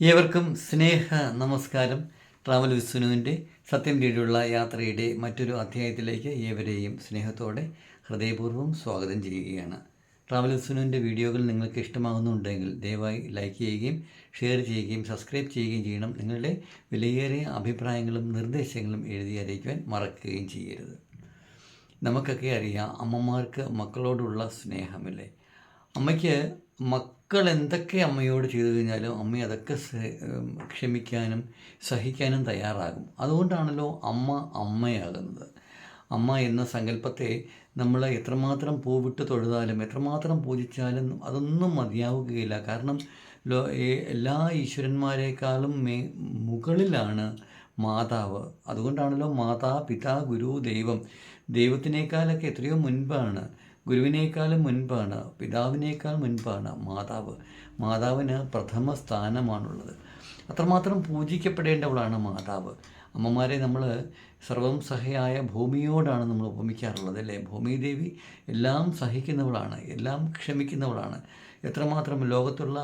ഏവർക്കും സ്നേഹ നമസ്കാരം. ട്രാവൽ വിസ്വനുവിന്റെ സത്യം കീഴിലുള്ള യാത്രയുടെ മറ്റൊരു അധ്യായത്തിലേക്ക് ഏവരെയും സ്നേഹത്തോടെ ഹൃദയപൂർവം സ്വാഗതം ചെയ്യുകയാണ്. ട്രാവൽ വിസ്വനുവിന്റെ വീഡിയോകൾ നിങ്ങൾക്ക് ഇഷ്ടമാകുന്നുണ്ടെങ്കിൽ ദയവായി ലൈക്ക് ചെയ്യുകയും ഷെയർ ചെയ്യുകയും സബ്സ്ക്രൈബ് ചെയ്യുകയും ചെയ്യണം. നിങ്ങളുടെ വിലയേറിയ അഭിപ്രായങ്ങളും നിർദ്ദേശങ്ങളും എഴുതി അറിയിക്കുവാൻ മറക്കുകയും ചെയ്യരുത്. നമുക്കൊക്കെ അറിയാം അമ്മമാർക്ക് മക്കളോടുള്ള സ്നേഹമില്ലേ? അമ്മയ്ക്ക് മക്കൾ എന്തൊക്കെ അമ്മയോട് ചെയ്തു കഴിഞ്ഞാലും അമ്മ അതൊക്കെ ക്ഷമിക്കാനും സഹിക്കാനും തയ്യാറാകും. അതുകൊണ്ടാണല്ലോ അമ്മ അമ്മയാകുന്നത്. അമ്മ എന്ന സങ്കല്പത്തെ നമ്മൾ എത്രമാത്രം പൂവിട്ട് തൊഴുതാലും എത്രമാത്രം പൂജിച്ചാലും അതൊന്നും മതിയാവുകയില്ല. കാരണം ലോ എല്ലാ ഈശ്വരന്മാരെക്കാളും മേ മുകളിലാണ് മാതാവ്. അതുകൊണ്ടാണല്ലോ മാതാ പിതാ ഗുരു ദൈവം. ദൈവത്തിനേക്കാളൊക്കെ എത്രയോ മുൻപാണ്. ഗുരുവിനേക്കാളും മുൻപാണ് പിതാവിനേക്കാൾ മുൻപാണ് മാതാവ്. മാതാവിന് പ്രഥമ സ്ഥാനമാണുള്ളത്. അത്രമാത്രം പൂജിക്കപ്പെടേണ്ടവളാണ് മാതാവ്. അമ്മമാരെ നമ്മൾ സർവം സഹയായ ഭൂമിയോടാണ് നമ്മൾ ഉപമിക്കാറുള്ളത് അല്ലേ? ഭൂമിദേവി എല്ലാം സഹിക്കുന്നവളാണ് എല്ലാം ക്ഷമിക്കുന്നവളാണ്. എത്രമാത്രം ലോകത്തുള്ള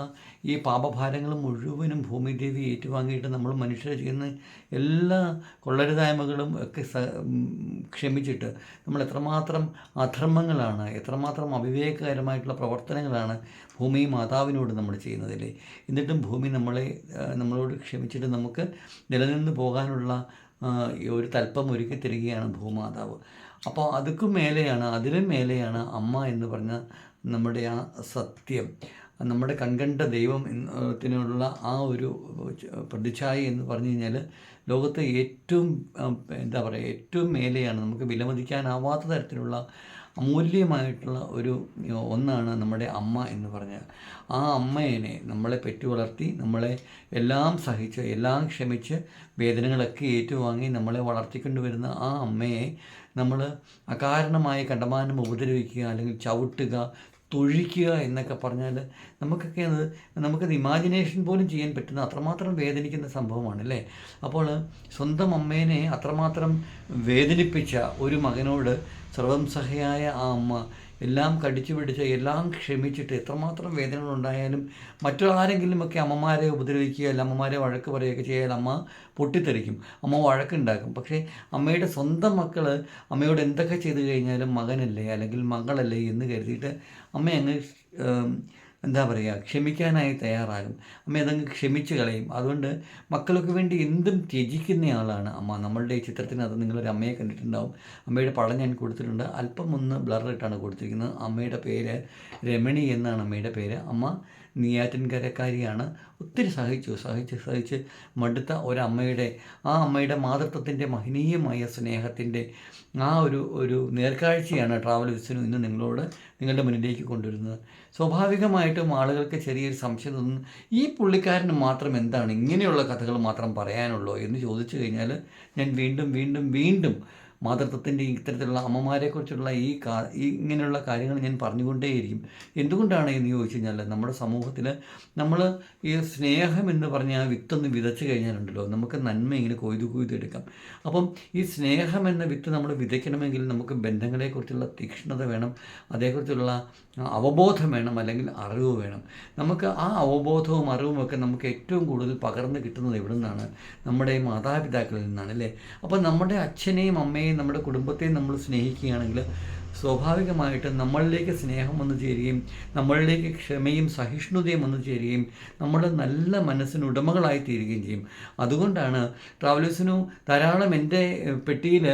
ഈ പാപഭാരങ്ങൾ മുഴുവനും ഭൂമിദേവി ഏറ്റുവാങ്ങിയിട്ട് നമ്മൾ മനുഷ്യർ ചെയ്യുന്ന എല്ലാ കൊള്ളരുതായ്മകളും ഒക്കെ ക്ഷമിച്ചിട്ട് നമ്മൾ എത്രമാത്രം അധർമ്മങ്ങളാണ് എത്രമാത്രം അവിവേകകരമായിട്ടുള്ള പ്രവർത്തനങ്ങളാണ് ഭൂമി മാതാവിനോട് നമ്മൾ ചെയ്യുന്നതല്ലേ എന്നിട്ടും ഭൂമി നമ്മളെ നമ്മളോട് ക്ഷമിച്ചിട്ട് നമുക്ക് നിലനിന്ന് പോകാനുള്ള ഒരു തൽപ്പം ഒരുക്കി തരികയാണ് ഭൂമാതാവ്. അപ്പോൾ അതുക്കും മേലെയാണ് അതിലും മേലെയാണ് അമ്മ എന്ന് പറഞ്ഞ നമ്മുടെ ആ സത്യം നമ്മുടെ കൺകണ്ട ദൈവം ത്തിനുള്ള ആ ഒരു പ്രതിച്ഛായ എന്ന് പറഞ്ഞു കഴിഞ്ഞാൽ ലോകത്തെ ഏറ്റവും എന്താ പറയുക ഏറ്റവും മേലെയാണ് നമുക്ക് വിലമതിക്കാനാവാത്ത തരത്തിലുള്ള അമൂല്യമായിട്ടുള്ള ഒരു ഒന്നാണ് നമ്മുടെ അമ്മ എന്ന് പറഞ്ഞാൽ. ആ അമ്മേനെ നമ്മളെ പെറ്റു വളർത്തി നമ്മളെ എല്ലാം സഹിച്ച് എല്ലാം ക്ഷമിച്ച് വേദനകളൊക്കെ ഏറ്റുവാങ്ങി നമ്മളെ വളർത്തിക്കൊണ്ടുവരുന്ന ആ അമ്മയെ നമ്മൾ അകാരണമായി കണ്ടമാനം ഉപദ്രവിക്കുക അല്ലെങ്കിൽ ചവിട്ടുക തൊഴിക്കുക എന്നൊക്കെ പറഞ്ഞാൽ നമുക്കൊക്കെ അത് നമുക്കത് ഇമാജിനേഷൻ പോലും ചെയ്യാൻ പറ്റുന്ന അത്രമാത്രം വേദനിക്കുന്ന സംഭവമാണ് അല്ലേ അപ്പോൾ സ്വന്തം അമ്മേനെ അത്രമാത്രം വേദനിപ്പിച്ച ഒരു മകനോട് സർവം സഹയായ ആ അമ്മ എല്ലാം കടിച്ചു പിടിച്ച് എല്ലാം ക്ഷമിച്ചിട്ട് എത്രമാത്രം വേദനകളുണ്ടായാലും മറ്റാരെങ്കിലുമൊക്കെ അമ്മമാരെ ഉപദ്രവിക്കുക അല്ല അമ്മമാരെ വഴക്ക് പറയുകയൊക്കെ ചെയ്യാൻ അമ്മ പൊട്ടിത്തെറിക്കും. അമ്മ വഴക്കുണ്ടാക്കും. പക്ഷേ അമ്മയുടെ സ്വന്തം മക്കൾ അമ്മയോട് എന്തൊക്കെ ചെയ്തു കഴിഞ്ഞാലും മകനല്ലേ അല്ലെങ്കിൽ മകളല്ലേ എന്ന് കരുതിയിട്ട് അമ്മ അങ്ങ് എന്താ പറയുക ക്ഷമിക്കാനായി തയ്യാറാകും. അമ്മ അതങ്ങ് ക്ഷമിച്ച് കളയും. അതുകൊണ്ട് മക്കൾക്ക് വേണ്ടി എന്തും ത്യജിക്കുന്ന ആളാണ് അമ്മ. നമ്മളുടെ ഈ ചിത്രത്തിനകത്ത് നിങ്ങളൊരു അമ്മയെ കണ്ടിട്ടുണ്ടാവും. അമ്മയുടെ പടം ഞാൻ കൊടുത്തിട്ടുണ്ട്. അല്പം ഒന്ന് ബ്ലറിട്ടാണ് കൊടുത്തിരിക്കുന്നത്. അമ്മയുടെ പേര് രമണി എന്നാണ് അമ്മയുടെ പേര്. അമ്മ നെയ്യാറ്റിൻകരക്കാരിയാണ് ഒത്തിരി സഹിച്ചു സഹിച്ച് സഹിച്ച് മടുത്ത ഒരമ്മയുടെ ആ അമ്മയുടെ മാതൃത്വത്തിന്റെ മഹനീയമായ സ്നേഹത്തിന്റെ ആ ഒരു ഒരു നേർക്കാഴ്ചയാണ് ട്രാവൽ വിസിനു ഇന്ന് നിങ്ങളോട് നിങ്ങളുടെ മുന്നിലേക്ക് കൊണ്ടുവരുന്നത്. സ്വാഭാവികമായിട്ടും ആളുകൾക്ക് ചെറിയൊരു സംശയം തോന്നുന്നു ഈ പുള്ളിക്കാരന് മാത്രം എന്താണ് ഇങ്ങനെയുള്ള കഥകൾ മാത്രം പറയാനുള്ളൂ എന്ന് ചോദിച്ചു കഴിഞ്ഞാൽ ഞാൻ വീണ്ടും വീണ്ടും വീണ്ടും മാതൃത്വത്തിന്റെ ഇത്തരത്തിലുള്ള അമ്മമാരെക്കുറിച്ചുള്ള ഈ കാ ഇങ്ങനെയുള്ള കാര്യങ്ങൾ ഞാൻ പറഞ്ഞുകൊണ്ടേയിരിക്കും. എന്തുകൊണ്ടാണ് എന്ന് ചോദിച്ചു കഴിഞ്ഞാൽ നമ്മുടെ സമൂഹത്തിൽ നമ്മൾ ഈ സ്നേഹം എന്ന് പറഞ്ഞ ആ വിത്തൊന്ന് വിതച്ച് കഴിഞ്ഞാലുണ്ടല്ലോ നമുക്ക് നന്മ ഇങ്ങനെ കൊയ്തു കൊയ്തെടുക്കാം അപ്പം ഈ സ്നേഹം എന്ന വിത്ത് നമ്മൾ വിതയ്ക്കണമെങ്കിൽ നമുക്ക് ബന്ധങ്ങളെക്കുറിച്ചുള്ള തീക്ഷ്ണത വേണം അതേക്കുറിച്ചുള്ള അവബോധം വേണം അല്ലെങ്കിൽ അറിവ് വേണം. നമുക്ക് ആ അവബോധവും അറിവും ഒക്കെ നമുക്ക് ഏറ്റവും കൂടുതൽ പകർന്നു കിട്ടുന്നത് എവിടെ നിന്നാണ് നമ്മുടെ മാതാപിതാക്കളിൽ നിന്നാണ് അല്ലേ? അപ്പോൾ നമ്മുടെ അച്ഛനെയും അമ്മയെയും നമ്മുടെ കുടുംബത്തെയും നമ്മൾ സ്നേഹിക്കുകയാണെങ്കിൽ സ്വാഭാവികമായിട്ട് നമ്മളിലേക്ക് സ്നേഹം വന്നു ചേരുകയും നമ്മളിലേക്ക് ക്ഷമയും സഹിഷ്ണുതയും വന്നു ചേരുകയും നമ്മുടെ നല്ല മനസ്സിന് ഉടമകളായി തീരുകയും ചെയ്യും. അതുകൊണ്ടാണ് ട്രാവലേഴ്സിനു ധാരാളം എന്റെ പെട്ടിയിൽ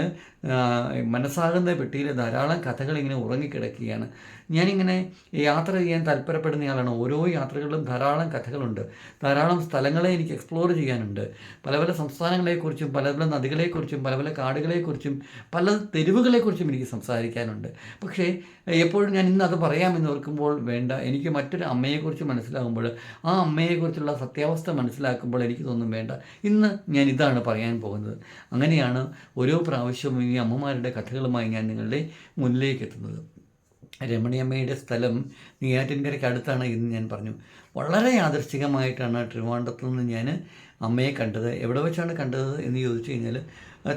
മനസ്സാകുന്ന പെട്ടിയിൽ ധാരാളം കഥകളിങ്ങനെ ഉറങ്ങിക്കിടക്കുകയാണ്. ഞാനിങ്ങനെ യാത്ര ചെയ്യാൻ താല്പര്യപ്പെടുന്നയാളാണ് ഓരോ യാത്രകളിലും ധാരാളം കഥകളുണ്ട്. ധാരാളം സ്ഥലങ്ങളെ എനിക്ക് എക്സ്പ്ലോർ ചെയ്യാനുണ്ട്. പല പല സംസ്ഥാനങ്ങളെക്കുറിച്ചും പല പല നദികളെക്കുറിച്ചും പല പല കാടുകളെക്കുറിച്ചും പല തെരുവുകളെക്കുറിച്ചും എനിക്ക് സംസാരിക്കാനുണ്ട്. പക്ഷേ എപ്പോഴും ഞാൻ ഇന്ന് അത് പറയാമെന്ന് ഓർക്കുമ്പോൾ വേണ്ട. എനിക്ക് മറ്റൊരു അമ്മയെക്കുറിച്ച് മനസ്സിലാകുമ്പോൾ ആ അമ്മയെക്കുറിച്ചുള്ള സത്യാവസ്ഥ മനസ്സിലാക്കുമ്പോൾ എനിക്ക് തോന്നും വേണ്ട. ഇന്ന് ഞാൻ ഇതാണ് പറയാൻ പോകുന്നത്. അങ്ങനെയാണ് ഓരോ പ്രാവശ്യവും ഈ അമ്മമാരുടെ കഥകളുമായി ഞാൻ നിങ്ങളുടെ മുന്നിലേക്ക് എത്തുന്നത്. രമണിയമ്മയുടെ സ്ഥലം നെയ്യാറ്റിൻകരയ്ക്ക് അടുത്താണ് എന്ന് ഞാൻ പറഞ്ഞു. വളരെ യാദൃശ്ചികമായിട്ടാണ് ട്രിവാണ്ടത്തു നിന്ന് ഞാൻ അമ്മയെ കണ്ടത്. എവിടെ വെച്ചാണ് കണ്ടത് എന്ന് ചോദിച്ചു കഴിഞ്ഞാൽ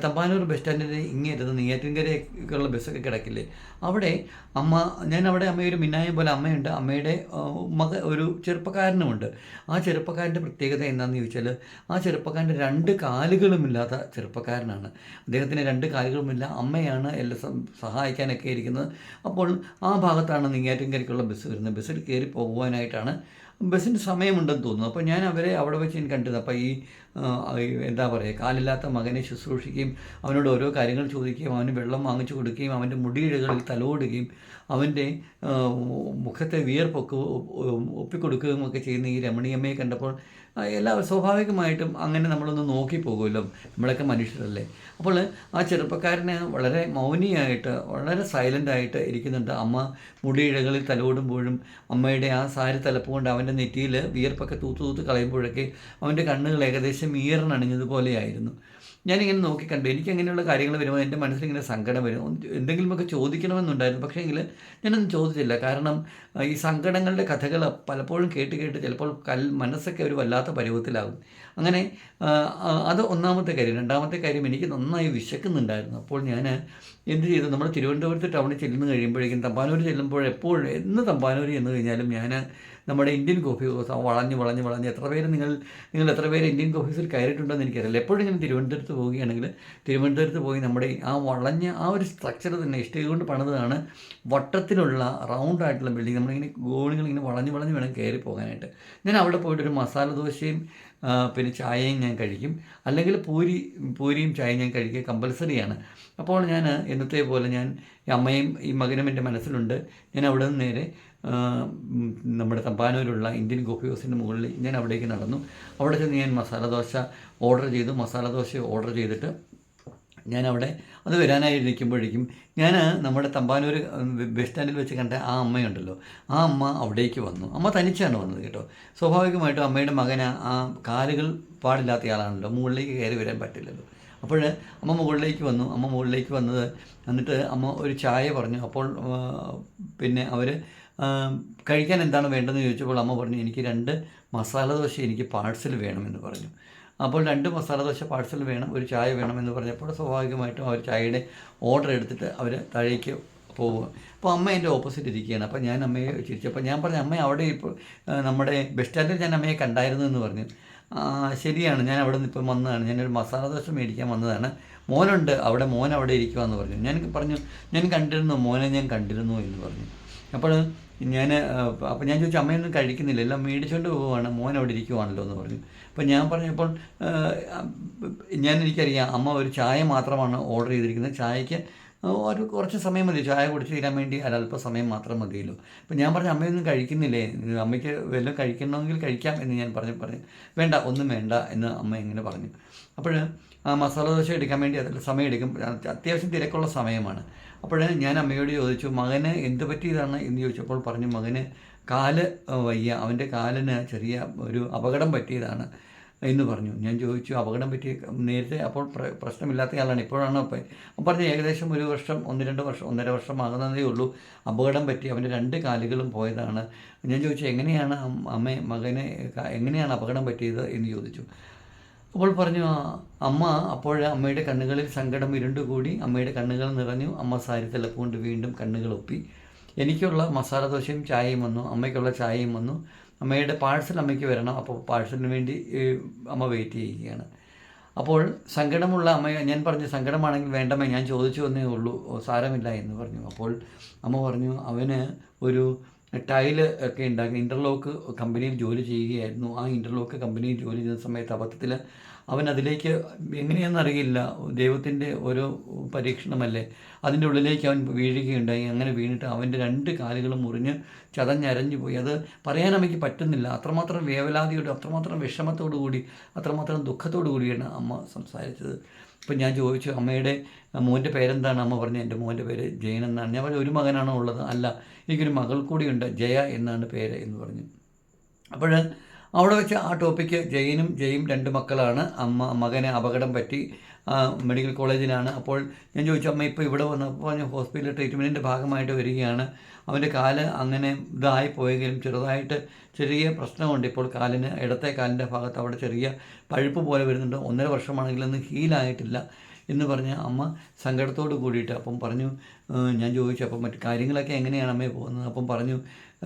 തമ്പാനൂർ ബസ് സ്റ്റാൻഡിന്റെ ഇങ്ങേറ്റത്ത് നെയ്യാറ്റിൻകരയൊക്കെയുള്ള ബസ്സൊക്കെ കിടക്കില്ലേ? അവിടെ അമ്മ ഞാൻ അവിടെ അമ്മയൊരു മിന്നായം പോലെ അമ്മയുണ്ട്. അമ്മയുടെ മക ഒരു ചെറുപ്പക്കാരനുമുണ്ട്. ആ ചെറുപ്പക്കാരന്റെ പ്രത്യേകത എന്താണെന്ന് ചോദിച്ചാൽ ആ ചെറുപ്പക്കാരന്റെ രണ്ട് കാലുകളുമില്ലാത്ത ചെറുപ്പക്കാരനാണ്. അദ്ദേഹത്തിന് രണ്ട് കാലുകളുമില്ല. അമ്മയാണ് എല്ലാം സഹായിക്കാനൊക്കെ ഇരിക്കുന്നത്. അപ്പോൾ ആ ഭാഗത്താണ് നെയ്യാറ്റിൻകരയ്ക്കുള്ള ബസ് വരുന്നത്. ബസ്സിൽ കയറി പോകുവാനായിട്ടാണ് ബസ്സിന് സമയമുണ്ടെന്ന് തോന്നുന്നു. അപ്പോൾ ഞാൻ അവരെ അവിടെ വെച്ച് ഞാൻ കണ്ടത് അപ്പോൾ ഈ എന്താ പറയുക കാലില്ലാത്ത മകനെ ശുശ്രൂഷിക്കുകയും അവനോട് ഓരോ കാര്യങ്ങൾ ചോദിക്കുകയും അവന് വെള്ളം വാങ്ങിച്ചു കൊടുക്കുകയും അവന്റെ മുടിയിഴകളിൽ തലോടുകയും അവന്റെ മുഖത്തെ വിയർപ്പൊക്കെ ഒപ്പിക്കൊടുക്കുകയും ഒക്കെ ചെയ്യുന്ന ഈ രമണീയമ്മയെ കണ്ടപ്പോൾ എല്ലാ സ്വാഭാവികമായിട്ടും അങ്ങനെ നമ്മളൊന്ന് നോക്കി പോകുമല്ലോ നമ്മളൊക്കെ മനുഷ്യരല്ലേ. അപ്പോൾ ആ ചെറുപ്പക്കാരന് വളരെ മൗനിയായിട്ട് വളരെ സൈലന്റായിട്ട് ഇരിക്കുന്നുണ്ട് അമ്മ. മുടിയിഴകളിൽ തലോടുമ്പോഴും അമ്മയുടെ ആ സാരി തലപ്പുകൊണ്ട് അവന്റെ നെറ്റിയിൽ വിയർപ്പൊക്കെ തൂത്ത് തൂത്ത് കളയുമ്പോഴൊക്കെ അവന്റെ കണ്ണുകൾ ഏകദേശം ഈറനണിഞ്ഞതുപോലെയായിരുന്നു ഞാനിങ്ങനെ നോക്കി കണ്ടു. എനിക്ക് അങ്ങനെയുള്ള കാര്യങ്ങൾ വരുമ്പോൾ എന്റെ മനസ്സിലിങ്ങനെ സങ്കടം വരും. എന്തെങ്കിലുമൊക്കെ ചോദിക്കണമെന്നുണ്ടായിരുന്നു. പക്ഷേ എങ്കിൽ ഞാനൊന്നും ചോദിച്ചില്ല. കാരണം ഈ സങ്കടങ്ങളുടെ കഥകൾ പലപ്പോഴും കേട്ട് കേട്ട് ചിലപ്പോൾ കൽ മനസ്സൊക്കെ ഒരു വല്ലാത്ത പരുവത്തിലാകും. അങ്ങനെ അത് ഒന്നാമത്തെ കാര്യം. രണ്ടാമത്തെ കാര്യം എനിക്ക് നന്നായി വിശക്കുന്നുണ്ടായിരുന്നു. അപ്പോൾ ഞാൻ എന്ത് ചെയ്തു? നമ്മൾ തിരുവനന്തപുരത്ത് ടൗണിൽ ചെല്ലുന്ന കഴിയുമ്പോഴേക്കും തമ്പാനൂർ ചെല്ലുമ്പോൾ എപ്പോഴും എന്ന് തമ്പാനൂർ ചെന്ന് കഴിഞ്ഞാലും ഞാൻ നമ്മുടെ ഇന്ത്യൻ കോഫി ഹൗസ് വളഞ്ഞ് വളഞ്ഞ് വളഞ്ഞ് എത്ര പേര് നിങ്ങൾ നിങ്ങൾ എത്ര പേര് ഇന്ത്യൻ കോഫി ഹൗസിൽ കയറിയിട്ടുണ്ടെന്ന് എനിക്കറിയില്ല. എപ്പോഴും ഇങ്ങനെ തിരുവനന്തപുരത്ത് പോവുകയാണെങ്കിൽ തിരുവനന്തപുരത്ത് പോയി നമ്മുടെ ആ വളഞ്ഞ ആ ഒരു സ്ട്രക്ചർ തന്നെ ഇഷ്ടിക കൊണ്ട് പണിതാണ് വട്ടത്തിലുള്ള റൗണ്ട് ആയിട്ടുള്ള ബിൽഡിംഗ് നമ്മളിങ്ങനെ ഗോളുകൾ ഇങ്ങനെ വളഞ്ഞ് വളഞ്ഞ് വേണം കയറി പോകാനായിട്ട്. ഞാൻ അവിടെ പോയിട്ട് ഒരു മസാല ദോശയും പിന്നെ ചായയും ഞാൻ കഴിക്കും. അല്ലെങ്കിൽ പൂരി പൂരിയും ചായയും ഞാൻ കഴിക്കുക കമ്പൽസറിയാണ് അപ്പോൾ ഞാൻ എന്നത്തെ പോലെ ഞാൻ ഈ അമ്മയും ഈ മകനും എന്റെ മനസ്സിലുണ്ട്. ഞാൻ അവിടെ നിന്ന് നേരെ നമ്മുടെ തമ്പാനൂരിലുള്ള ഇന്ത്യൻ കോഫി ഹൗസിന്റെ മുകളിൽ ഞാൻ അവിടേക്ക് നടന്നു. അവിടെ ചെന്ന് ഞാൻ മസാല ദോശ ഓർഡർ ചെയ്തു. മസാല ദോശ ഓർഡർ ചെയ്തിട്ട് ഞാൻ അവിടെ അത് വരാനായി ഇരിക്കുമ്പോഴേക്കും ഞാൻ നമ്മുടെ തമ്പാനൂർ ബസ് സ്റ്റാൻഡിൽ വെച്ച് കണ്ട ആ അമ്മയുണ്ടല്ലോ. ആ അമ്മ അവിടേക്ക് വന്നു. അമ്മ തനിച്ചാണ് വന്നത് കേട്ടോ. സ്വാഭാവികമായിട്ടും അമ്മയുടെ മകന് ആ കാലുകൾ പാടില്ലാത്ത ആളാണല്ലോ മുകളിലേക്ക് കയറി വരാൻ പറ്റില്ലല്ലോ. അപ്പോൾ അമ്മ മുകളിലേക്ക് വന്നു. അമ്മ മുകളിലേക്ക് വന്നത് എന്നിട്ട് അമ്മ ഒരു ചായ പറഞ്ഞു. അപ്പോൾ പിന്നെ അവർ കഴിക്കാൻ എന്താണ് വേണ്ടതെന്ന് ചോദിച്ചപ്പോൾ അമ്മ പറഞ്ഞു എനിക്ക് രണ്ട് മസാല ദോശ എനിക്ക് പാഴ്സൽ വേണമെന്ന് പറഞ്ഞു. അപ്പോൾ രണ്ട് മസാല ദോശ പാഴ്സൽ വേണം ഒരു ചായ വേണം എന്ന് പറഞ്ഞപ്പോൾ സ്വാഭാവികമായിട്ടും അവർ ചായയുടെ ഓർഡർ എടുത്തിട്ട് അവർ താഴേക്ക് പോവുക. അപ്പോൾ അമ്മ എന്റെ ഓപ്പോസിറ്റ് ഇരിക്കുകയാണ്. അപ്പോൾ ഞാൻ അമ്മയെ ചിരിച്ചപ്പോൾ ഞാൻ പറഞ്ഞു അമ്മ അവിടെ ഇപ്പോൾ നമ്മുടെ ബസ് സ്റ്റാൻഡിൽ ഞാൻ അമ്മയെ കണ്ടായിരുന്നു എന്ന് പറഞ്ഞു. ശരിയാണ്. ഞാൻ അവിടെ നിന്ന് ഇപ്പം വന്നതാണ്. ഞാനൊരു മസാല ദോശ മേടിക്കാൻ വന്നതാണ്. മോനുണ്ട്. അവിടെ മോൻ അവിടെ ഇരിക്കുവാന്ന് പറഞ്ഞു. ഞാൻ പറഞ്ഞു ഞാൻ കണ്ടിരുന്നു മോനെ ഞാൻ കണ്ടിരുന്നു എന്ന് പറഞ്ഞു. അപ്പോൾ ഞാൻ അപ്പോൾ ഞാൻ ചോദിച്ചു അമ്മയൊന്നും കഴിക്കുന്നില്ല എല്ലാം മേടിച്ചുകൊണ്ട് പോവുകയാണ് മോൻ അവിടെ ഇരിക്കുവാണല്ലോ എന്ന് പറഞ്ഞു. അപ്പോൾ ഞാൻ പറഞ്ഞപ്പോൾ ഞാൻ എനിക്കറിയാം അമ്മ ഒരു ചായ മാത്രമാണ് ഓർഡർ ചെയ്തിരിക്കുന്നത്. ചായയ്ക്ക് ഒരു കുറച്ച് സമയം മതി ചായ കുടിച്ച് തീരാൻ വേണ്ടി ഒരല്പ സമയം മാത്രം മതിയല്ലോ. അപ്പോൾ ഞാൻ പറഞ്ഞു അമ്മയൊന്നും കഴിക്കുന്നില്ലേ അമ്മയ്ക്ക് വല്ലതും കഴിക്കണമെങ്കിൽ കഴിക്കാം എന്ന് ഞാൻ പറഞ്ഞു പറഞ്ഞു. വേണ്ട ഒന്നും വേണ്ട എന്ന് അമ്മ ഇങ്ങനെ പറഞ്ഞു. അപ്പോൾ ആ മസാല ദോശ എടുക്കാൻ വേണ്ടി അതിൽ സമയം എടുക്കും. അത്യാവശ്യം തിരക്കുള്ള സമയമാണ്. അപ്പോൾ ഞാൻ അമ്മയോട് ചോദിച്ചു മകന് എന്ത് പറ്റിയതാണ്? എന്ന് ചോദിച്ചപ്പോൾ പറഞ്ഞു മകന് കാൽ വയ്യ. അവന്റെ കാലിന് ചെറിയ ഒരു അപകടം പറ്റിയതാണ്. എന്ന് പറഞ്ഞു. ഞാൻ ചോദിച്ചു അപകടം പറ്റിയ നേരത്തെ അപ്പോൾ പ്രശ്നമില്ലാത്ത പ്രശ്നമില്ലാത്തയാളാണ് ഇപ്പോഴാണ്? അപ്പോൾ പറഞ്ഞു ഏകദേശം ഒരു വർഷം ഒന്ന് രണ്ട് വർഷം ഒന്നര വർഷം ആകുന്നതേ ഉള്ളൂ. അപകടം പറ്റി അവന്റെ രണ്ട് കാലുകളും പോയതാണ്. ഞാൻ ചോദിച്ചു എങ്ങനെയാണ് അമ്മ മകനെ എങ്ങനെയാണ് അപകടം പറ്റിയത്? എന്ന് ചോദിച്ചു. അപ്പോൾ പറഞ്ഞു "ആ, അമ്മ അപ്പോൾ അമ്മയുടെ കണ്ണുകളിൽ സങ്കടം ഇരുണ്ടുകൂടി അമ്മയുടെ കണ്ണുകൾ നിറഞ്ഞു. അമ്മ സാരി തലപ്പുകൊണ്ട് വീണ്ടും കണ്ണുകൾ ഒപ്പി. എനിക്കുള്ള മസാല ദോശയും ചായയും വന്നു. അമ്മയ്ക്കുള്ള ചായയും വന്നു. അമ്മയുടെ പാഴ്സൽ അമ്മയ്ക്ക് വരണം. അപ്പോൾ പാഴ്സലിന് വേണ്ടി അമ്മ വെയിറ്റ് ചെയ്യുകയാണ്. അപ്പോൾ സങ്കടമുള്ള അമ്മ ഞാൻ പറഞ്ഞു സങ്കടമാണെങ്കിൽ വേണ്ടമ്മ ഞാൻ ചോദിച്ചു എന്നേ ഉള്ളൂ. സാരമില്ല എന്ന് പറഞ്ഞു. അപ്പോൾ അമ്മ പറഞ്ഞു അവന് ഒരു ടൈൽ ഒക്കെ ഉണ്ടാക്കി ഇന്റർലോക്ക് കമ്പനിയിൽ ജോലി ചെയ്യുകയായിരുന്നു. ആ ഇന്റർലോക്ക് കമ്പനിയിൽ ജോലി ചെയ്യുന്ന സമയത്ത് അബദ്ധത്തിൽ അവൻ അതിലേക്ക് എങ്ങനെയാണെന്നറിയില്ല ദൈവത്തിന്റെ ഓരോ പരീക്ഷണമല്ലേ? അതിന്റെ ഉള്ളിലേക്ക് അവൻ വീഴുകയുണ്ടായി. അങ്ങനെ വീണിട്ട് അവന്റെ രണ്ട് കാലുകളും മുറിഞ്ഞ് ചതഞ്ഞരഞ്ഞു പോയി. അത് പറയാൻ അമ്മയ്ക്ക് പറ്റുന്നില്ല. അത്രമാത്രം വേവലാതിയോട് അത്രമാത്രം വിഷമത്തോടു കൂടി അത്രമാത്രം ദുഃഖത്തോടു കൂടിയാണ് അമ്മ സംസാരിച്ചത്. അപ്പം ഞാൻ ചോദിച്ചു അമ്മയുടെ മോന്റെ പേരെന്താണ്? അമ്മ പറഞ്ഞു എന്റെ മോന്റെ പേര് ജയൻ എന്നാണ്. ഞാൻ പറഞ്ഞു ഒരു മകനാണോ ഉള്ളത്. അല്ല എനിക്കൊരു മകൾ കൂടിയുണ്ട് ജയ എന്നാണ് പേര് എന്ന് പറഞ്ഞു. അപ്പോൾ അവിടെ വെച്ച് ആ ടോപ്പിക്ക് ജയനും ജയും രണ്ട് മക്കളാണ്. അമ്മ മകന് അപകടം പറ്റി. മെഡിക്കൽ കോളേജിലാണ്. അപ്പോൾ ഞാൻ ചോദിച്ചു അമ്മ ഇപ്പോൾ ഇവിടെ വന്നപ്പോൾ ഞാൻ ഹോസ്പിറ്റലിൽ ട്രീറ്റ്മെന്റിന്റെ ഭാഗമായിട്ട് വരികയാണ്. അവന്റെ കാൽ അങ്ങനെ ഇതായി പോയെങ്കിലും ചെറുതായിട്ട് ചെറിയ പ്രശ്നമുണ്ട്. ഇപ്പോൾ കാലിന് ഇടത്തെ കാലിന്റെ ഭാഗത്ത് അവിടെ ചെറിയ പഴുപ്പ് പോലെ വരുന്നുണ്ട്. ഒന്നര വർഷമാണെങ്കിലും ഹീലായിട്ടില്ല എന്ന് പറഞ്ഞ് അമ്മ സങ്കടത്തോട് കൂടിയിട്ട് അപ്പം പറഞ്ഞു ഞാൻ ചോദിച്ചു അപ്പം മറ്റു കാര്യങ്ങളൊക്കെ എങ്ങനെയാണ് അമ്മയെ പോകുന്നത്? അപ്പം പറഞ്ഞു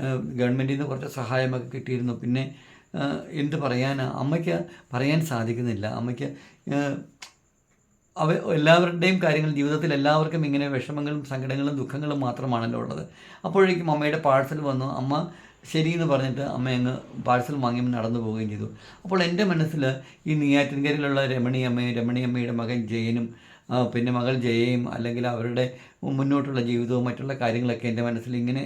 "ഏഹ് ഗവൺമെന്റിൽ നിന്ന് കുറച്ച് സഹായമൊക്കെ കിട്ടിയിരുന്നു. പിന്നെ എന്ത് പറയാനാണ് അമ്മയ്ക്ക് പറയാൻ സാധിക്കുന്നില്ല. അമ്മയ്ക്ക് അവ എല്ലാവരുടെയും കാര്യങ്ങൾ ജീവിതത്തിൽ എല്ലാവർക്കും ഇങ്ങനെ വിഷമങ്ങളും സങ്കടങ്ങളും ദുഃഖങ്ങളും മാത്രമാണല്ലോ ഉള്ളത്. അപ്പോഴേക്കും അമ്മയുടെ പാഴ്സൽ വന്നു. അമ്മ ശരി എന്ന് പറഞ്ഞിട്ട് അമ്മ അങ്ങ് പാഴ്സൽ വാങ്ങി നടന്നു പോവുകയും ചെയ്തു. അപ്പോൾ എന്റെ മനസ്സിൽ ഈ നെയ്യാറ്റിൻകരയിലുള്ള രമണി അമ്മയും രമണി അമ്മയുടെ മകൻ ജയനും പിന്നെ മകൾ ജയയും അല്ലെങ്കിൽ അവരുടെ മുന്നോട്ടുള്ള ജീവിതവും മറ്റുള്ള കാര്യങ്ങളൊക്കെ എന്റെ മനസ്സിൽ ഇങ്ങനെ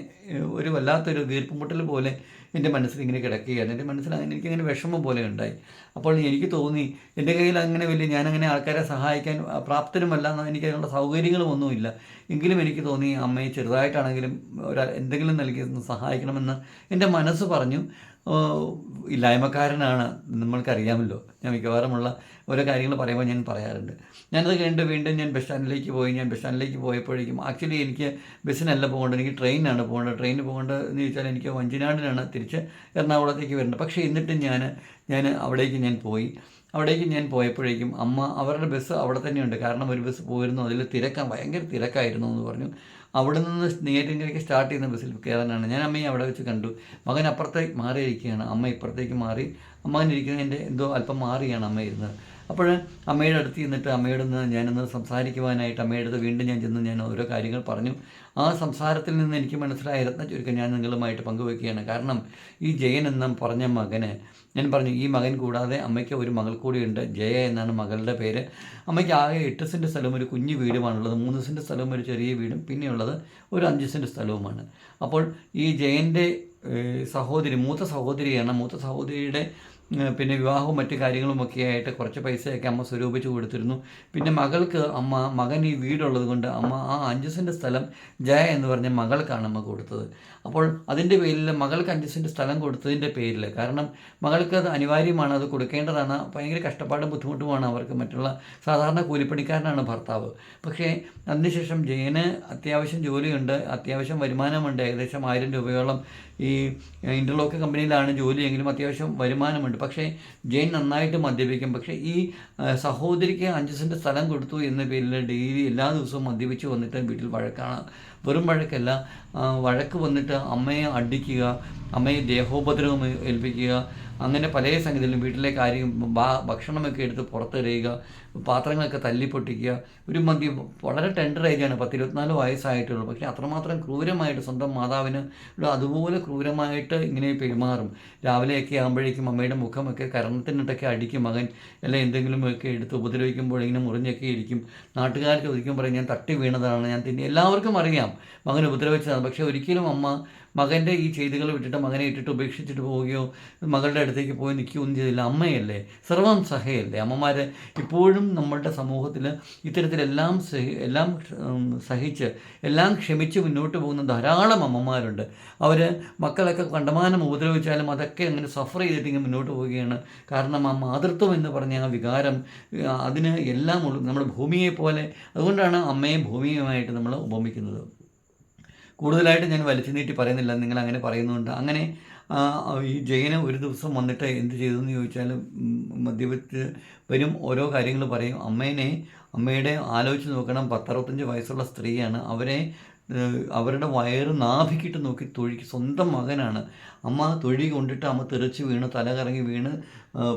ഒരു വല്ലാത്തൊരു വീർപ്പുമുട്ടൽ പോലെ എന്റെ മനസ്സിൽ ഇങ്ങനെ കിടക്കുകയാണ്. എന്റെ മനസ്സിൽ അങ്ങനെ എനിക്കങ്ങനെ വിഷമം പോലെ ഉണ്ടായി. അപ്പോൾ എനിക്ക് തോന്നി എന്റെ കയ്യിൽ അങ്ങനെ വലിയ ഞാനങ്ങനെ ആൾക്കാരെ സഹായിക്കാൻ പ്രാപ്തനുമല്ല എനിക്ക് അതിനുള്ള സൗകര്യങ്ങളും ഒന്നുമില്ല. എങ്കിലും എനിക്ക് തോന്നി അമ്മയെ ചെറുതായിട്ടാണെങ്കിലും ഒരു എന്തെങ്കിലും നൽകി സഹായിക്കണമെന്ന് എന്റെ മനസ്സ് പറഞ്ഞു. ഇല്ലായ്മക്കാരനാണ് നമ്മൾക്കറിയാമല്ലോ. ഞാൻ മിക്കവാറുമുള്ള ഓരോ കാര്യങ്ങൾ പറയുമ്പോൾ ഞാൻ പറയാറുണ്ട്. ഞാനത് കഴിഞ്ഞിട്ട് വീണ്ടും ഞാൻ ബസ് സ്റ്റാൻഡിലേക്ക് പോയി. ഞാൻ ബസ് സ്റ്റാൻഡിലേക്ക് പോയപ്പോഴേക്കും ആക്ച്വലി എനിക്ക് ബസ്സിനല്ല പോകേണ്ടത്. എനിക്ക് ട്രെയിനാണ് പോകേണ്ടത്. ട്രെയിനിന് പോകേണ്ടത് എന്ന് ചോദിച്ചാൽ എനിക്ക് വഞ്ചിനാടിനാണ് തിരിച്ച് എറണാകുളത്തേക്ക് വരേണ്ടത്. പക്ഷേ എന്നിട്ടും ഞാൻ ഞാൻ അവിടേക്ക് ഞാൻ പോയി. അവിടേക്ക് ഞാൻ പോയപ്പോഴേക്കും അമ്മ അവരുടെ ബസ് അവിടെ തന്നെയുണ്ട്. കാരണം ഒരു ബസ് പോയിരുന്നു. അതിൽ തിരക്കാൻ ഭയങ്കര തിരക്കായിരുന്നു എന്ന് പറഞ്ഞു. അവിടെ നിന്ന് നെയ്യാറ്റിൻകരയ്ക്ക് സ്റ്റാർട്ട് ചെയ്യുന്ന ബസ്സിൽ കയറാനാണ് ഞാൻ അമ്മയെ അവിടെ വെച്ച് കണ്ടു. മകൻ അപ്പുറത്തേക്ക് മാറിയിരിക്കുകയാണ്. അമ്മ ഇപ്പുറത്തേക്ക് മാറി. അമ്മൻ ഇരിക്കുന്നതിന്റെ എന്തോ അല്പം മാറിയാണ് അമ്മ ഇരുന്നത്. അപ്പോൾ അമ്മയുടെ അടുത്ത് ചെന്നിട്ട് അമ്മയോട് നിന്ന് ഞാനൊന്ന് സംസാരിക്കുവാനായിട്ട് അമ്മയുടെ അടുത്ത് വീണ്ടും ഞാൻ ചെന്ന് ഞാൻ ഓരോ കാര്യങ്ങൾ പറഞ്ഞു. ആ സംസാരത്തിൽ നിന്ന് എനിക്ക് മനസ്സിലായ രത്ന ചുരുക്കം ഞാൻ നിങ്ങളുമായിട്ട് പങ്കുവെക്കുകയാണ്. കാരണം ഈ ജയൻ എന്ന പറഞ്ഞ മകന് ഞാൻ പറഞ്ഞു ഈ മകൻ കൂടാതെ അമ്മയ്ക്ക് ഒരു മകൾ കൂടിയുണ്ട്. ജയ എന്നാണ് മകളുടെ പേര്. അമ്മയ്ക്ക് ആകെ എട്ട് സെന്റ് സ്ഥലവും ഒരു കുഞ്ഞു വീടുമാണുള്ളത്. മൂന്ന് സെന്റ് സ്ഥലവും ഒരു ചെറിയ വീടും. പിന്നെയുള്ളത് ഒരു അഞ്ച് സെന്റ് സ്ഥലവുമാണ്. അപ്പോൾ ഈ ജയന്റെ സഹോദരി മൂത്ത സഹോദരിയാണ്. മൂത്ത സഹോദരിയുടെ പിന്നെ വിവാഹവും മറ്റു കാര്യങ്ങളുമൊക്കെ ആയിട്ട് കുറച്ച് പൈസയൊക്കെ അമ്മ സ്വരൂപിച്ച് കൊടുത്തിരുന്നു. പിന്നെ മകൾക്ക് അമ്മ മകൻ ഈ വീടുള്ളത് കൊണ്ട് അമ്മ ആ അഞ്ച് സെന്റ് സ്ഥലം ജയ എന്ന് പറഞ്ഞ മകൾക്കാണ് അമ്മ കൊടുത്തത്. അപ്പോൾ അതിന്റെ പേരിൽ മകൾക്ക് അഞ്ച് സെന്റ് സ്ഥലം കൊടുത്തതിന്റെ പേരിൽ. കാരണം മകൾക്ക് അത് അനിവാര്യമാണ് അത് കൊടുക്കേണ്ടതാണ്. ഭയങ്കര കഷ്ടപ്പാടും ബുദ്ധിമുട്ടുമാണ് അവർക്ക് മറ്റുള്ള സാധാരണ കൂലിപ്പണിക്കാരനാണ് ഭർത്താവ്. പക്ഷേ അതിനുശേഷം ജയന് അത്യാവശ്യം ജോലിയുണ്ട് അത്യാവശ്യം വരുമാനമുണ്ട്. ഏകദേശം ആയിരം രൂപയോളം ഈ ഇന്റർലോക്ക് കമ്പനിയിലാണ് ജോലിയെങ്കിലും അത്യാവശ്യം വരുമാനമുണ്ട്. പക്ഷേ ജയൻ നന്നായിട്ട് മദ്യപിക്കും. പക്ഷേ ഈ സഹോദരിക്ക് അഞ്ച് സെന്റ് സ്ഥലം കൊടുത്തു എന്ന പേരിൽ ഡെയിലി എല്ലാ ദിവസവും മദ്യപിച്ച് വന്നിട്ട് വീട്ടിൽ വഴക്കാണ്. വെറും വഴക്കല്ല വഴക്ക് വന്നിട്ട് അമ്മയെ അടിക്കുക അമ്മയെ ദേഹോപദ്രവം ഏൽപ്പിക്കുക അങ്ങനെ പല സംഗതിയിലും വീട്ടിലെ കാര്യം ഭക്ഷണമൊക്കെ എടുത്ത് പുറത്തെറിയുക പാത്രങ്ങളൊക്കെ തല്ലിപ്പൊട്ടിക്കുക ഒരു മന്തി വളരെ ടെൻഡർ ഏജാണ് പത്ത് ഇരുപത്തിനാല് വയസ്സായിട്ടുള്ളൂ. പക്ഷേ അത്രമാത്രം ക്രൂരമായിട്ട് സ്വന്തം മാതാവിന് അതുപോലെ ക്രൂരമായിട്ട് ഇങ്ങനെ പെരുമാറും. രാവിലെയൊക്കെ ആകുമ്പോഴേക്കും അമ്മയുടെ മുഖമൊക്കെ കരണത്തിനിട്ടൊക്കെ അടിക്കും. മകൻ അല്ല എന്തെങ്കിലുമൊക്കെ എടുത്ത് ഉപദ്രവിക്കുമ്പോൾ ഇങ്ങനെ മുറിഞ്ഞൊക്കെ ഇരിക്കും. നാട്ടുകാർ ചോദിക്കും പറയും ഞാൻ തട്ടി വീണതാണ്. ഞാൻ തിന്നി എല്ലാവർക്കും അറിയാം. മകൻ ഉപദ്രവിച്ചതാണ്. പക്ഷേ ഒരിക്കലും അമ്മ മകന്റെ ഈ ചെയ്തികൾ വിട്ടിട്ട് മകനെ ഇട്ടിട്ട് ഉപേക്ഷിച്ചിട്ട് പോവുകയോ മകളുടെ അടുത്തേക്ക് പോയി നിൽക്കുകയോ ഒന്നും ചെയ്തില്ല. അമ്മയല്ലേ? സർവം സഹയല്ലേ? അമ്മമാർ ഇപ്പോഴും നമ്മളുടെ സമൂഹത്തിൽ ഇത്തരത്തിലെല്ലാം സഹി എല്ലാം സഹിച്ച് എല്ലാം ക്ഷമിച്ച് മുന്നോട്ട് പോകുന്ന ധാരാളം അമ്മമാരുണ്ട്. അവർ മക്കളൊക്കെ കണ്ടമാനം ഉപദ്രവിച്ചാലും അതൊക്കെ അങ്ങനെ സഫർ ചെയ്തിട്ട് ഇങ്ങനെ മുന്നോട്ട് പോവുകയാണ്. കാരണം ആ മാതൃത്വം എന്ന് പറഞ്ഞ ആ വികാരം അതിന് എല്ലാം നമ്മുടെ ഭൂമിയെ പോലെ അതുകൊണ്ടാണ് അമ്മയെ ഭൂമിയുമായിട്ട് നമ്മൾ ഉപമിക്കുന്നത്. കൂടുതലായിട്ട് ഞാൻ വലിച്ചു നീട്ടി പറയുന്നില്ല. നിങ്ങൾ അങ്ങനെ പറയുന്നുണ്ട്. അങ്ങനെ ഈ ജയന ഒരു ദിവസം വന്നിട്ട് എന്ത് ചെയ്തു എന്ന് ചോദിച്ചാൽ മദ്യപിച്ച് വരും ഓരോ കാര്യങ്ങൾ പറയും. അമ്മേനെ അമ്മയുടെ ആലോചിച്ച് നോക്കണം. പത്തറുപത്തഞ്ച് വയസ്സുള്ള സ്ത്രീയാണ്. അവരെ അവരുടെ വയറ് നാഭിക്കിട്ട് നോക്കി തൊഴിക്ക് സ്വന്തം മകനാണ്. അമ്മ തൊഴി കൊണ്ടിട്ട് അമ്മ തെറിച്ച് വീണ് തല കറങ്ങി വീണ്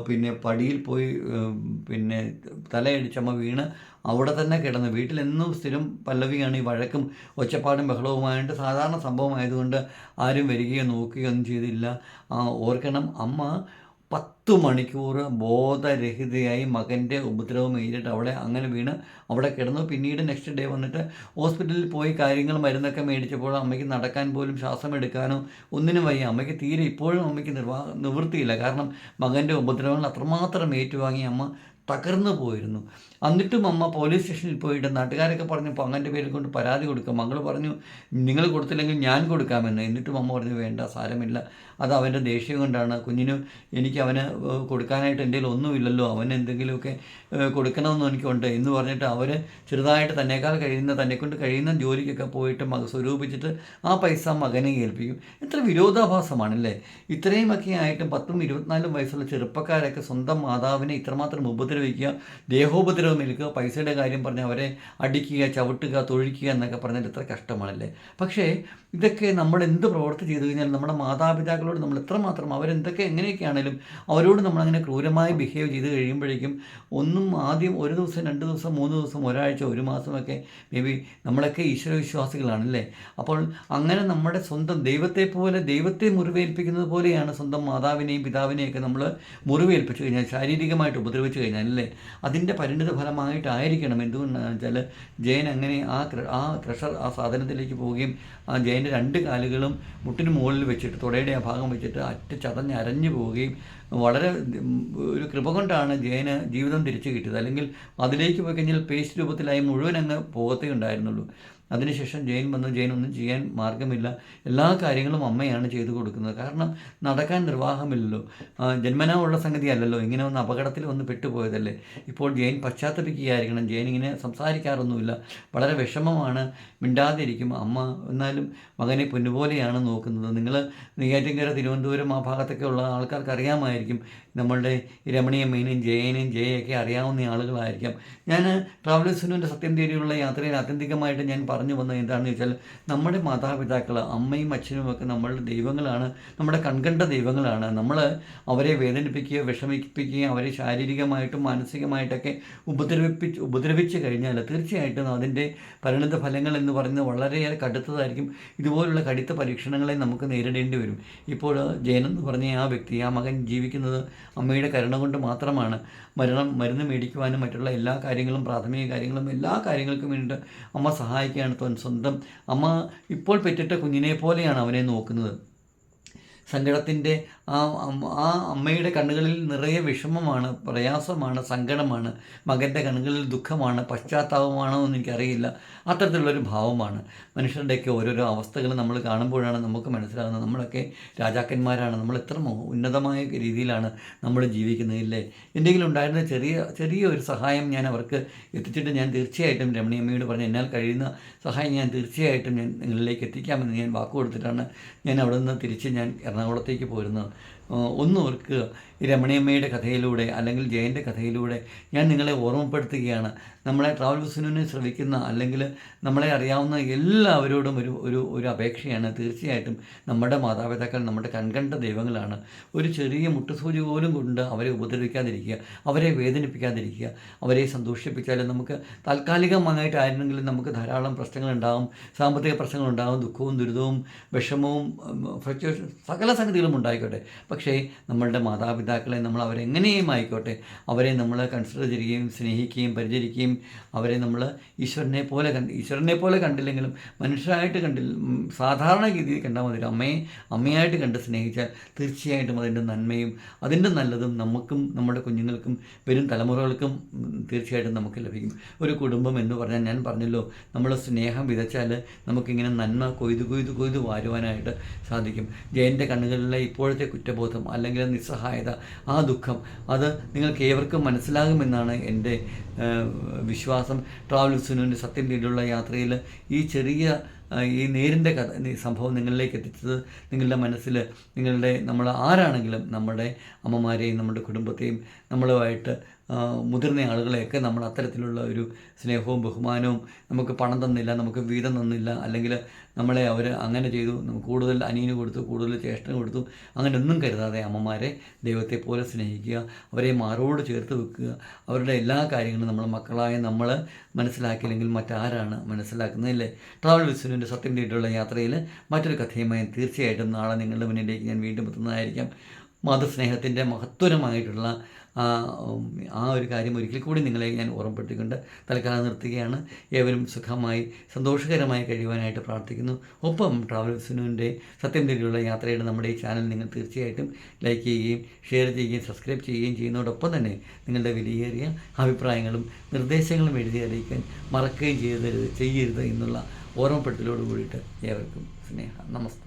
പിന്നെ പടിയിൽ പോയി പിന്നെ തലയടിച്ച് അമ്മ വീണ് അവിടെ തന്നെ കിടന്ന്. വീട്ടിലെന്നും സ്ഥിരം പല്ലവിയാണ് ഈ വഴക്കും ഒച്ചപ്പാടും ബഹളവുമായിട്ട് സാധാരണ സംഭവമായതുകൊണ്ട് ആരും വരികയോ നോക്കുകയോ ഒന്നും ചെയ്തില്ല. ഓർക്കണം അമ്മ പത്ത് മണിക്കൂർ ബോധരഹിതയായി മകന്റെ ഉപദ്രവം നേരിട്ട് അവിടെ അങ്ങനെ വീണ് അവിടെ കിടന്നു. പിന്നീട് നെക്സ്റ്റ് ഡേ വന്നിട്ട് ഹോസ്പിറ്റലിൽ പോയി കാര്യങ്ങൾ മരുന്നൊക്കെ മേടിച്ചപ്പോൾ അമ്മയ്ക്ക് നടക്കാൻ പോലും ശ്വാസം എടുക്കാനോ ഒന്നിനും വയ്യ. അമ്മയ്ക്ക് തീരെ ഇപ്പോഴും അമ്മയ്ക്ക് നിർവാ നിവൃത്തിയില്ല. കാരണം മകന്റെ ഉപദ്രവങ്ങൾ അത്രമാത്രം ഏറ്റുവാങ്ങി അമ്മ തകർന്നു പോയിരുന്നു. എന്നിട്ടും അമ്മ പോലീസ് സ്റ്റേഷനിൽ പോയിട്ട് നാട്ടുകാരൊക്കെ പറഞ്ഞു അങ്ങന്റെ പേരിൽ കൊണ്ട് പരാതി കൊടുക്കും. മകൾ പറഞ്ഞു നിങ്ങൾ കൊടുത്തില്ലെങ്കിൽ ഞാൻ കൊടുക്കാമെന്ന്. എന്നിട്ടും അമ്മ പറഞ്ഞു വേണ്ട സാരമില്ല. അത് അവന്റെ ദേഷ്യം കൊണ്ടാണ്. കുഞ്ഞിന് എനിക്ക് അവന് കൊടുക്കാനായിട്ട് എന്റെ ഒന്നുമില്ലല്ലോ. അവന് എന്തെങ്കിലുമൊക്കെ കൊടുക്കണമെന്നും എനിക്കുണ്ട്. എന്ന് പറഞ്ഞിട്ട് അവർ ചെറുതായിട്ട് തന്നേക്കാൾ കഴിയുന്ന തന്നെക്കൊണ്ട് കഴിയുന്ന ജോലിക്കൊക്കെ പോയിട്ട് മക സ്വരൂപിച്ചിട്ട് ആ പൈസ മകനെ ഏൽപ്പിക്കും. എത്ര വിരോധാഭാസമാണല്ലേ? ഇത്രയുമൊക്കെ ആയിട്ടും പത്തും ഇരുപത്തിനാലും വയസ്സുള്ള ചെറുപ്പക്കാരൊക്കെ സ്വന്തം മാതാവിനെ ഇത്രമാത്രം ഉപദ്രവിക്കും ഉപദ്രവിക്കുക ദേഹോപദ്രവം ഏൽക്കുക പൈസയുടെ കാര്യം പറഞ്ഞ് അവരെ അടിക്കുക ചവിട്ടുക തൊഴിക്കുക എന്നൊക്കെ പറഞ്ഞാൽ എത്ര കഷ്ടമാണല്ലേ? പക്ഷേ ഇതൊക്കെ നമ്മൾ എന്ത് പ്രവർത്തി ചെയ്തു കഴിഞ്ഞാൽ നമ്മുടെ മാതാപിതാക്കളോട് നമ്മൾ എത്രമാത്രം അവരെന്തൊക്കെ എങ്ങനെയൊക്കെയാണെങ്കിലും അവരോട് നമ്മളങ്ങനെ ക്രൂരമായി ബിഹേവ് ചെയ്ത് കഴിയുമ്പോഴേക്കും ഒന്നും ആദ്യം ഒരു ദിവസം രണ്ട് ദിവസം മൂന്ന് ദിവസം ഒരാഴ്ച ഒരു മാസമൊക്കെ മേ ബി നമ്മളൊക്കെ ഈശ്വരവിശ്വാസികളാണല്ലേ? അപ്പോൾ അങ്ങനെ നമ്മുടെ സ്വന്തം ദൈവത്തെ പോലെ ദൈവത്തെ മുറിവേൽപ്പിക്കുന്നത് പോലെയാണ് സ്വന്തം മാതാവിനെയും പിതാവിനെയൊക്കെ നമ്മൾ മുറിവേൽപ്പിച്ചു കഴിഞ്ഞാൽ ശാരീരികമായിട്ട് ഉപദ്രവിച്ചു കഴിഞ്ഞാൽ അല്ലേ അതിന്റെ പരിണിത ഫലമായിട്ടായിരിക്കണം എന്തുകൊണ്ടാണെന്ന് വെച്ചാൽ ജയൻ അങ്ങനെ ആ ആ ക്രഷർ ആ സാധനത്തിലേക്ക് പോവുകയും ആ ജയന്റെ രണ്ട് കാലുകളും മുട്ടിന് മുകളിൽ വെച്ചിട്ട് തുടയുടെ ആ ഭാഗം വെച്ചിട്ട് അറ്റ ചതഞ്ഞ് അരഞ്ഞു പോവുകയും വളരെ ഒരു കൃപ കൊണ്ടാണ് ജയന് ജീവിതം തിരിച്ചു കിട്ടിയത്. അല്ലെങ്കിൽ അതിലേക്ക് പോയി കഴിഞ്ഞാൽ പേസ്റ്റ് രൂപത്തിലായി മുഴുവൻ അങ്ങ് പോകത്തേ ഉണ്ടായിരുന്നുള്ളൂ. അതിനുശേഷം ജയൻ വന്നു ജയൻ ഒന്നും ചെയ്യാൻ മാർഗമില്ല. എല്ലാ കാര്യങ്ങളും അമ്മയാണ് ചെയ്തു കൊടുക്കുന്നത്. കാരണം നടക്കാൻ നിർവാഹമില്ലല്ലോ. ജന്മനാ ഉള്ള സംഗതി അല്ലല്ലോ ഇങ്ങനെ ഒന്ന് അപകടത്തിൽ വന്ന് പെട്ടുപോയതല്ലേ. ഇപ്പോൾ ജയൻ പശ്ചാത്തപിക്കുകയായിരിക്കണം. ജയൻ ഇങ്ങനെ സംസാരിക്കാറൊന്നുമില്ല. വളരെ വിഷമമാണ്. മിണ്ടാതിരിക്കും. അമ്മ എന്നാലും മകനെ പൊന്നുപോലെയാണ് നോക്കുന്നത്. നിങ്ങൾ നെയ്യാറ്റിൻകര തിരുവനന്തപുരം ആ ഭാഗത്തൊക്കെ ഉള്ള ആൾക്കാർക്ക് അറിയാമായിരിക്കും. നമ്മളുടെ രമണിയമ്മേനും ജയനും ജയയൊക്കെ അറിയാവുന്ന ആളുകളായിരിക്കാം. ഞാൻ ട്രാവലേഴ്സിനുവിന്റെ സത്യം തേടിയുള്ള യാത്രയിൽ ആത്യന്തികമായിട്ട് ഞാൻ പറഞ്ഞു വന്നത് എന്താണെന്ന് വെച്ചാൽ നമ്മുടെ മാതാപിതാക്കൾ അമ്മയും അച്ഛനും ഒക്കെ നമ്മളുടെ ദൈവങ്ങളാണ് നമ്മുടെ കൺകണ്ട ദൈവങ്ങളാണ്. നമ്മൾ അവരെ വേദനിപ്പിക്കുകയോ വിഷമിപ്പിക്കുകയോ അവരെ ശാരീരികമായിട്ടും മാനസികമായിട്ടൊക്കെ ഉപദ്രവിപ്പിച്ച് ഉപദ്രവിച്ച് കഴിഞ്ഞാൽ തീർച്ചയായിട്ടും അതിന്റെ പരിണിത ഫലങ്ങൾ എന്ന് പറയുന്നത് വളരെയേറെ കടുത്തതായിരിക്കും. ഇതുപോലുള്ള കടുത്ത പരീക്ഷണങ്ങളെ നമുക്ക് നേരിടേണ്ടി വരും. ഇപ്പോൾ ജയൻ എന്ന് പറഞ്ഞ ആ വ്യക്തി ആ മകൻ ജീവിക്കുന്നത് അമ്മയുടെ കരുണ കൊണ്ട് മാത്രമാണ്. മരണം മരുന്ന് മേടിക്കുവാനും മറ്റുള്ള എല്ലാ കാര്യങ്ങളും പ്രാഥമിക കാര്യങ്ങളും എല്ലാ കാര്യങ്ങൾക്കും വേണ്ടിയിട്ട് അമ്മ സഹായിക്കുകയാണ്. തൻ സ്വന്തം അമ്മ ഇപ്പോൾ പെറ്റിട്ട കുഞ്ഞിനെ പോലെയാണ് അവനെ നോക്കുന്നത്. സങ്കടത്തിന്റെ ആ ആ അമ്മയുടെ കണ്ണുകളിൽ നിറയെ വിഷമമാണ് പ്രയാസമാണ് സങ്കടമാണ്. മകന്റെ കണ്ണുകളിൽ ദുഃഖമാണ് പശ്ചാത്താപമാണോ എന്ന് എനിക്കറിയില്ല. അത്തരത്തിലുള്ളൊരു ഭാവമാണ്. മനുഷ്യരുടെയൊക്കെ ഓരോരോ അവസ്ഥകൾ നമ്മൾ കാണുമ്പോഴാണ് നമുക്ക് മനസ്സിലാകുന്നത്. നമ്മളൊക്കെ രാജാക്കന്മാരാണ്. നമ്മൾ എത്ര ഉന്നതമായ രീതിയിലാണ് നമ്മൾ ജീവിക്കുന്നത് ഇല്ലേ? എന്തെങ്കിലും ഉണ്ടായിരുന്ന ചെറിയ ചെറിയ ഒരു സഹായം ഞാൻ അവർക്ക് എത്തിച്ചിട്ട് ഞാൻ തീർച്ചയായിട്ടും രമണിയമ്മയോട് പറഞ്ഞ് എന്നാൽ കഴിയുന്ന സഹായം ഞാൻ തീർച്ചയായിട്ടും ഞാൻ നിങ്ങളിലേക്ക് എത്തിക്കാമെന്ന് ഞാൻ വാക്ക് കൊടുത്തിട്ടാണ് ഞാൻ അവിടെ നിന്ന് തിരിച്ച് ഞാൻ എറണാകുളത്തേക്ക് പോരുന്നത്. ആ, ഒന്ന് ഓർക്കുക ഈ രമണിയമ്മയുടെ കഥയിലൂടെ അല്ലെങ്കിൽ ജയന്റെ കഥയിലൂടെ ഞാൻ നിങ്ങളെ ഓർമ്മപ്പെടുത്തുകയാണ്. നമ്മളെ ട്രാവൽ ബിസിനെ ശ്രവിക്കുന്ന അല്ലെങ്കിൽ നമ്മളെ അറിയാവുന്ന എല്ലാവരോടും ഒരു ഒരു ഒരു അപേക്ഷയാണ്. തീർച്ചയായിട്ടും നമ്മുടെ മാതാപിതാക്കൾ നമ്മുടെ കൺകണ്ട ദൈവങ്ങളാണ്. ഒരു ചെറിയ മുട്ടുസൂചി പോലും കൊണ്ട് അവരെ ഉപദ്രവിക്കാതിരിക്കുക അവരെ വേദനിപ്പിക്കാതിരിക്കുക അവരെ സന്തോഷിപ്പിച്ചാൽ നമുക്ക് താൽക്കാലികമായിട്ടായിരുന്നെങ്കിലും നമുക്ക് ധാരാളം പ്രശ്നങ്ങളുണ്ടാകും സാമ്പത്തിക പ്രശ്നങ്ങളുണ്ടാകും ദുഃഖവും ദുരിതവും വിഷമവും സകല സംഗതികളും ഉണ്ടായിക്കോട്ടെ. പക്ഷേ നമ്മളുടെ മാതാപിതാക്കളെ നമ്മൾ അവരെങ്ങനെയും ആയിക്കോട്ടെ അവരെ നമ്മൾ കൺസിഡർ ചെയ്യുകയും സ്നേഹിക്കുകയും പരിചരിക്കുകയും അവരെ നമ്മൾ ഈശ്വരനെ പോലെ കണ്ട് ഈശ്വരനെ പോലെ കണ്ടില്ലെങ്കിലും മനുഷ്യരായിട്ട് കണ്ടില്ല സാധാരണ രീതിയിൽ കണ്ടാൽ മതി. അമ്മയെ അമ്മയായിട്ട് കണ്ട് സ്നേഹിച്ചാൽ തീർച്ചയായിട്ടും അതിന്റെ നന്മയും അതിന്റെ നല്ലതും നമുക്കും നമ്മുടെ കുഞ്ഞുങ്ങൾക്കും വരും തലമുറകൾക്കും തീർച്ചയായിട്ടും നമുക്ക് ലഭിക്കും. ഒരു കുടുംബം എന്ന് പറഞ്ഞാൽ ഞാൻ പറഞ്ഞല്ലോ നമ്മൾ സ്നേഹം വിതച്ചാൽ നമുക്കിങ്ങനെ നന്മ കൊയ്തു കൊയ്തു കൊയ്തു വാരുവാനായിട്ട് സാധിക്കും. ജയന്റെ കണ്ണുകളിലെ ഇപ്പോഴത്തെ കുറ്റബോധം അല്ലെങ്കിൽ നിസ്സഹായത ആ ദുഃഖം അത് നിങ്ങൾക്ക് ഏവർക്കും മനസ്സിലാകുമെന്നാണ് എന്റെ വിശ്വാസം. ട്രാവൽ സുനുവിന്റെ സത്യം തേടിയുള്ള യാത്രയിൽ ഈ ചെറിയ ഈ നേരിന്റെ കഥ സംഭവം നിങ്ങളിലേക്ക് എത്തിച്ചത് നിങ്ങളുടെ മനസ്സിൽ നിങ്ങളുടെ നമ്മൾ ആരാണെങ്കിലും നമ്മുടെ അമ്മമാരെയും നമ്മുടെ കുടുംബത്തെയും നമ്മളുമായിട്ട് മുതിർന്ന ആളുകളെയൊക്കെ നമ്മൾ അത്തരത്തിലുള്ള ഒരു സ്നേഹവും ബഹുമാനവും നമുക്ക് പണം തന്നില്ല നമുക്ക് വീതം തന്നില്ല അല്ലെങ്കിൽ നമ്മളെ അവർ അങ്ങനെ ചെയ്തു കൂടുതൽ അനിയന് കൊടുത്തു കൂടുതൽ ചേഷ്ടന് കൊടുത്തു അങ്ങനെ ഒന്നും കരുതാതെ അമ്മമാരെ ദൈവത്തെ പോലെ സ്നേഹിക്കുക അവരെ മാറോട് ചേർത്ത് വെക്കുക അവരുടെ എല്ലാ കാര്യങ്ങളും നമ്മൾ മക്കളായ നമ്മൾ മനസ്സിലാക്കിയില്ലെങ്കിൽ മറ്റാരാണ് മനസ്സിലാക്കുന്നതല്ലേ ട്രാവൽ വിസുവിന്റെ സത്യം തേടിയുള്ള യാത്രയിൽ മറ്റൊരു കഥയുമായി തീർച്ചയായിട്ടും നാളെ നിങ്ങളുടെ മുന്നിലേക്ക് ഞാൻ വീണ്ടും എത്തുന്നതായിരിക്കാം. മതസ്നേഹത്തിന്റെ മഹത്വരമായിട്ടുള്ള ആ ആ ഒരു കാര്യം ഒരിക്കൽ കൂടി നിങ്ങളെ ഞാൻ ഓർമ്മപ്പെടുത്തിക്കൊണ്ട് തൽക്കാലം നിർത്തുകയാണ്. ഏവരും സുഖമായി സന്തോഷകരമായി കഴിയുവാനായിട്ട് പ്രാർത്ഥിക്കുന്നു. ഒപ്പം ട്രാവൽ സത്യം തേടിയുള്ള യാത്രയുടെ നമ്മുടെ ഈ ചാനൽ നിങ്ങൾ തീർച്ചയായിട്ടും ലൈക്ക് ചെയ്യുകയും ഷെയർ ചെയ്യുകയും സബ്സ്ക്രൈബ് ചെയ്യുകയും ചെയ്യുന്നതോടൊപ്പം തന്നെ നിങ്ങളുടെ വിലയേറിയ അഭിപ്രായങ്ങളും നിർദ്ദേശങ്ങളും എഴുതി അറിയിക്കാൻ മറക്കുകയും ചെയ്യരുത് ചെയ്യരുത് എന്നുള്ള ഓർമ്മപ്പെടുത്തലോട് കൂടിയിട്ട് ഏവർക്കും സ്നേഹം. നമസ്കാരം.